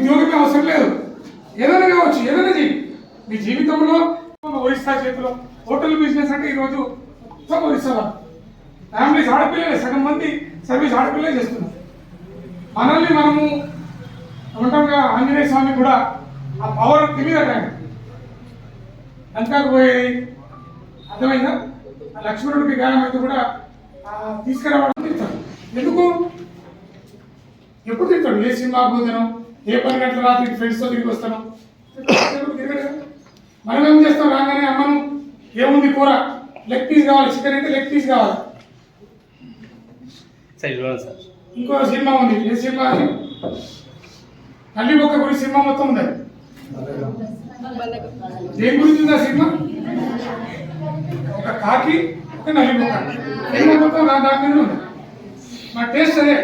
ఉద్యోగమే అవసరం లేదు. ఏదైనా కావచ్చు ఏదైనా చెయ్యి. మీ జీవితంలో ఒరిస్సా చేతిలో హోటల్ బిజినెస్ అంటే ఈరోజు మొత్తం ఒరిస్సా ఫ్యామిలీ ఫ్యామిలీస్ ఆడపిల్లలే సగం మంది సర్వీస్ ఆడపిల్లలే చేస్తున్నారు. మనల్ని మనము ఉంటాంగా ఆంజనేయ స్వామి కూడా ఆ పవర్ తెలియదట ఆయన లంకాకు పోయేది అర్థమైందా? ఆ లక్ష్మణుడికి గాయం అయితే కూడా తీసుకురావడం తింటాడు ఎందుకు? ఎప్పుడు తింటాడు ఏ సినిమా భోజనం ఏ పని గంటల రాత్రి ఫ్రెండ్స్తో తిరిగి వస్తాను. మనం ఏం చేస్తాం? రాగానే అమ్మను ఏముంది కూర? లెగ్ పీస్ కావాలి చికెన్ అయితే లెగ్ పీస్ కావాలి. సార్ ఇంకో సినిమా ఉంది. ఏ సినిమా అది? నల్లి బొక్క గురించి సినిమా మొత్తం ఉంది. దేని గురించి ఉంది ఆ సినిమా? ఒక కాకి ఒక నల్లి బొక్క. మొత్తం దాని మీద ఉంది. మా టేస్ట్ అదే.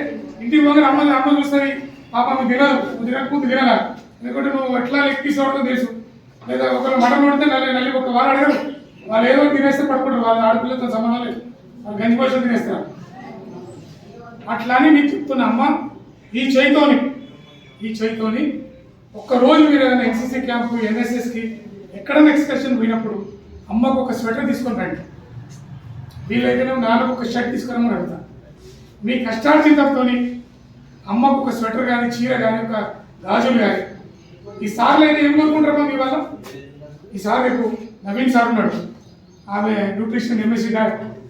ఇంటికి పోగా అమ్మ అమ్మ చూస్తుంది పాప నువ్వు తినదు. నువ్వు తినకపోతే తినరా ఎందుకంటే నువ్వు ఎట్లా లెగ్ తెలుసు. లేదా ఒకరు మటన్ వండితే నల్లి నల్లి ఒక వాళ్ళు అడగరు వాళ్ళు ఏదో తినేస్తే పడుకుంటారు. వాళ్ళ ఆడపిల్లతో సంబంధం లేదు. వాళ్ళు గంజి పైసలు తినేస్తారు. అట్లా అని నేను చెప్తున్నా అమ్మ. ఈ చేయితోని ఈ చేయితోని ఒక్క రోజు మీరు ఏదైనా ఎన్సీసీ క్యాంపు ఎన్ఎస్ఎస్కి ఎక్కడైనా ఎక్స్కర్షన్ పోయినప్పుడు అమ్మకు ఒక స్వెటర్ తీసుకొని రండి. వీళ్ళైతేనే నాలుగు ఒక షర్ట్ తీసుకురమ్మని అడుగుతా మీ కష్టార్జితంతో అమ్మకు ఒక స్వెటర్ కానీ చీర కానీ ఒక గాజులు కానీ ఈ సార్లు అయితే ఏం కోరుకుంటారమ్మా మీ వల్ల ఈ సార్ రేపు నవీన్ సార్ ఉన్నాడు. ఆమె న్యూట్రిషన్ ఎంఎస్సీ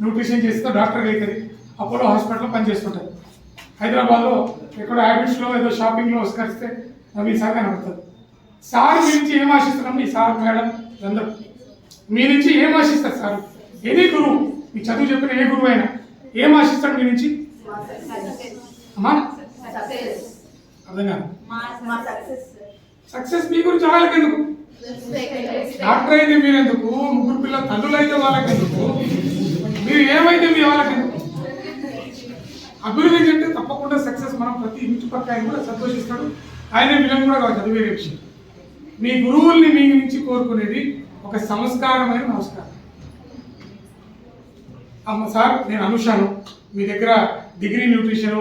న్యూట్రిషన్ చేస్తే డాక్టర్ అవుతుంది. అపోలో హాస్పిటల్లో పనిచేస్తుంటారు హైదరాబాద్లో ఎక్కడో హ్యాబిట్స్లో ఏదో షాపింగ్లో వస్కరిస్తే నవీన్ సార్ కనబడుతుంది సార్ గురించి నుంచి ఏం ఆశిస్తున్నాం? ఈ సార్ మేడం అందరూ. మీ నుంచి ఏం ఆశిస్తారు సార్? ఏది గురువు? మీ చదువు చెప్పిన ఏ గురువు అయినా ఏం ఆశిస్తాడు మీ నుంచి? అమ్మా? అర్థం కాదు సక్సెస్ మీ గురించి వాళ్ళకెందుకు డాక్టర్ అయితే మీరెందుకు? ముగ్గురు పిల్లల తల్లులు అయితే వాళ్ళకెందుకు? మీరు ఏమైతే మీ వాళ్ళకెందుకు? అభివృద్ధి అంటే తప్పకుండా సక్సెస్ మనం ప్రతి ఇంటి పక్క ఆయన కూడా సంతోషిస్తాడు. ఆయన విలన్ కూడా కావచ్చు అది వేరే విషయం మీ గురువుల్ని మీ నుంచి కోరుకునేది ఒక సంస్కారమైన నమస్కారం. అమ్మ సార్ నేను అనుషాను. మీ దగ్గర డిగ్రీ న్యూట్రిషన్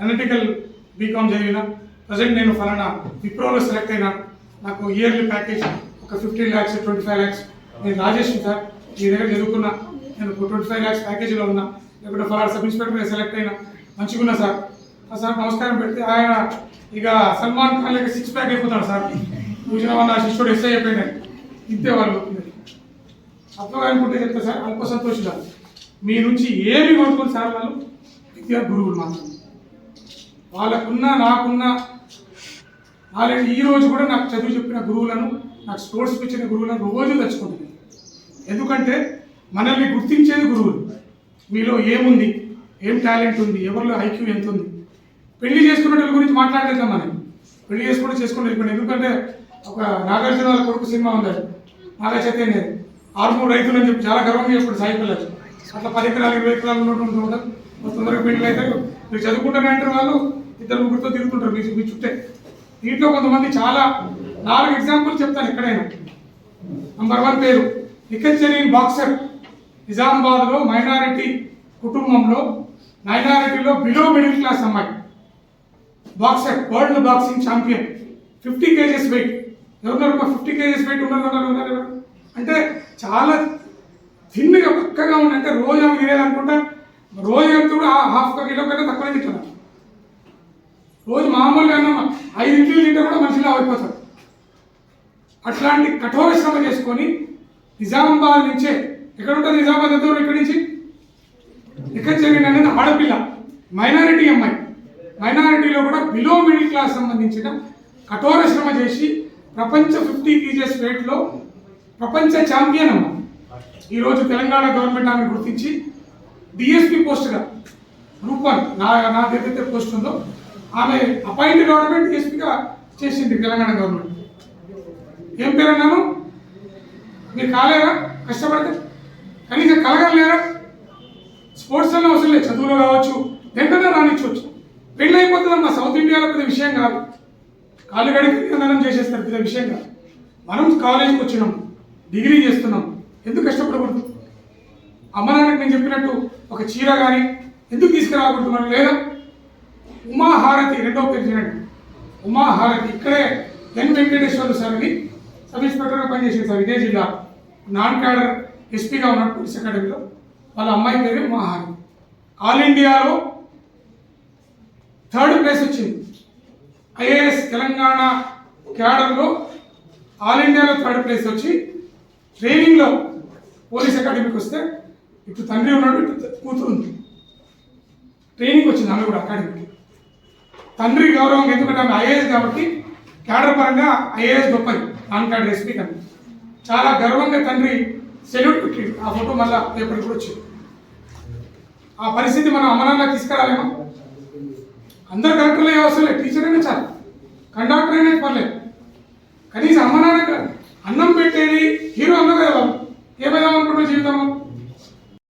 అనలిటికల్ బీకామ్ చదివిన ప్రజెంట్ నేను ఫలానా విప్రోలో సెలెక్ట్ అయినా నాకు ఇయర్లీ ప్యాకేజ్ ఒక fifteen lakhs twenty five lakhs నేను రాజేష్ సార్ మీ దగ్గర చదువుకున్నా. నేను ట్వంటీ ఫైవ్ ల్యాక్స్ ప్యాకేజీలో ఉన్నా. లేకపోతే ఫలానా సబ్ ఇన్స్పెక్టర్ నేను సెలెక్ట్ అయినా. మంచిగా సార్. ఆ సార్ నమస్కారం పెడితే ఆయన ఇక సల్మాన్ ఖాన్ లెక్క సిక్స్ ప్యాక్ అయిపోతాడు సార్. చూసిన వాళ్ళ శిష్యుడు ఎస్ఐ అయిపోయినాయి. ఇంతే వాళ్ళు. అప్పుడు అనుకుంటే చెప్తా సార్ అల్ప సంతోషులు మీ నుంచి ఏమి కొనుక్కోరు సార్ వాళ్ళు? విద్యా గురువులు మాత్రం వాళ్ళకున్న నాకున్న వాళ్ళని ఈ రోజు కూడా నాకు చదువు చెప్పిన గురువులను నాకు స్పోర్ట్స్ ఇచ్చిన గురువులను రోజు తెచ్చుకుంటుంది. ఎందుకంటే మనల్ని గుర్తించేది గురువులు. మీలో ఏముంది? ఏం టాలెంట్ ఉంది? ఎవరిలో ఐక్యూ ఎంత ఉంది పెళ్ళి చేసుకునే గురించి మాట్లాడలేదాం మనం? పెళ్ళి చేసుకుంటే చేసుకుని వెళ్ళిపోయింది ఎందుకంటే ఒక నాగార్జున వాళ్ళ కొడుకు సినిమా ఉంది అది. నాగా చైతన్య ఆరుమూరు రైతులు అని చెప్పి చాలా గర్వంగా చెప్పాడు సాయి పిల్లలు. అట్లా పది ఎకరాలు ఇరవై ఎకరాలు ఉన్నట్టు ఉంటారు తొందరగా పెళ్ళి అయితే మీరు చదువుకుంటానే అంటారు వాళ్ళు? ఇద్దరు ముగ్గురితో తిరుగుతుంటారు. మీ మీ చుట్టే. దీంట్లో కొంతమంది చాలా నాలుగు ఎగ్జాంపుల్ చెప్తాను ఎక్కడైనా. నంబర్ వన్ పేరు నిఖచ్చరీన్ బాక్సర్. నిజామాబాద్లో మైనారిటీ కుటుంబంలో మైనారిటీలో బిలో మిడిల్ క్లాస్ అమ్మాయి. Boxer world boxing champion fifty kgs weight ఎవరున్నారు ఫిఫ్టీ కేజెస్ వెయిట్ ఉన్నారు ఉన్నారు ఉన్నారు అంటే చాలా థిన్గా పక్కగా ఉంది అంటే రోజు ఆమె తినేదనుకుంటా. రోజు ఎంత కూడా హాఫ్ కిలో కన్నా తక్కువ తింటున్నాను రోజు మామూలుగా అన్నం ఐదు ఇడ్లీలు తింటే కూడా మనిషిలో అయిపోతాడు అట్లాంటి కఠోర శ్రమ చేసుకొని నిజామాబాద్ నుంచే ఎక్కడ ఉంటుంది నిజామాబాద్ ఎంత ఇక్కడి నుంచి? ఇక్కడ జరిగిన అనేది ఆడపిల్ల మైనారిటీ అమ్మాయి. మైనారిటీలో కూడా బిలో మిడిల్ క్లాస్ సంబంధించిన కఠోర శ్రమ చేసి ప్రపంచ ఫిఫ్టీ కేజెస్ వెయిట్లో ప్రపంచ ఛాంపియన్ అమ్మ. ఈరోజు తెలంగాణ గవర్నమెంట్ ఆమె గుర్తించి డిఎస్పి పోస్ట్గా గ్రూప్ వన్ నా నా ఏదైతే పోస్ట్ ఉందో ఆమె అపాయింట్ గవర్నమెంట్ ఎస్పీగా చేసింది తెలంగాణ గవర్నమెంట్. ఏం పేరన్నాను మీరు కాలేరా? కష్టపడితే కనీసం కలగలేరా? స్పోర్ట్స్ అన్న అవసరం లేదు చదువులో కావచ్చు వెంటనే రానిచ్చవచ్చు పెళ్ళి అయిపోతుందమ్మా సౌత్ ఇండియాలో పెద్ద విషయం కాదు. కాళ్ళు గడికి చేసేస్తారు పెద్ద విషయం కాదు. మనం కాలేజీకి వచ్చినాం డిగ్రీ చేస్తున్నాం. ఎందుకు కష్టపడకూడదు? అమ్మ నాన్నకి నేను చెప్పినట్టు ఒక చీర కానీ ఎందుకు తీసుకురాకూడదు? మనం లేదా? ఉమాహారతి రెండో పేరు చూడండి. ఉమాహారతి ఇక్కడే ఎన్ వెంకటేశ్వర సార్ అని సబ్ ఇన్స్పెక్టర్గా పనిచేసింది సార్ ఇదే జిల్లా. నాన్ క్యాడర్ ఎస్పీగా ఉన్నాడు పోలీస్ అకాడమీలో. వాళ్ళ అమ్మాయి పేరు ఉమాహారతి. ఆల్ ఇండియాలో థర్డ్ ప్లేస్ వచ్చింది. ఐఏఎస్ తెలంగాణ క్యాడర్లో ఆల్ ఇండియాలో థర్డ్ ప్లేస్ వచ్చి ట్రైనింగ్లో పోలీస్ అకాడమీకి వస్తే ఇటు తండ్రి ఉన్నాడు ఇటు కూతురు ఉంది. ట్రైనింగ్ వచ్చింది ఆమె కూడా అకాడమీ తండ్రి గౌరవం ఎందుకంటే ఆమె ఐఏఎస్ కాబట్టి క్యాడర్ పరంగా ఐఏఎస్ గొప్పది. పాన్ కార్డ్ ఎస్పీ కానీ. చాలా గర్వంగా తండ్రి సెల్యూట్ పెట్టిండు ఆ ఫోటో మళ్ళా పేపర్ కూడా వచ్చింది. ఆ పరిస్థితి మనం అమ్మనాన్న తీసుకురాలేమో? అందరు కలెక్టర్లు అయ్యే అవసరం లేదు. టీచర్ అయినా చాలు. కండక్టర్ అయినా పర్లేదు. కనీసం అమ్మ నాన్న అన్నం పెట్టేది హీరో అన్న కదా ఏమైనా అనుకుంటున్న జీవితంలో?